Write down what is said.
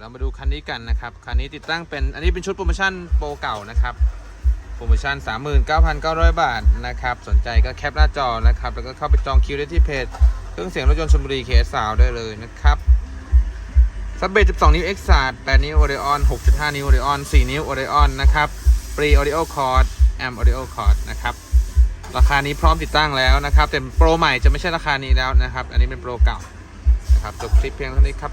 เรามาดูคันนี้กันนะครับ คันนี้ติดตั้งเป็น อันนี้เป็นชุดโปรโมชั่นโปรเก่านะครับ โปรโมชั่น 39,900 บาทนะครับ สนใจก็แคปหน้าจอนะครับ แล้วก็เข้าไปจองคิวได้ที่เพจ เครื่องเสียงรถยนต์ชลบุรีเคสาวได้เลยนะครับซับเบส12 นิ้วเอ็กซ์ซัดแ8 8นิ้วโอเดออน6.5 นิ้วโอเดออน4นิ้วโอเดออนนะครับปรีออเดโอคอร์ดแอมออเดโอคอร์ดนะครับ ราคานี้พร้อมติดตั้งแล้วนะครับ แต่โปรใหม่จะไม่ใช่ราคานี้แล้วนะครับ อันนี้เป็นโปรเก่านะครับจบคลิปเพียงเท่านี้ครับ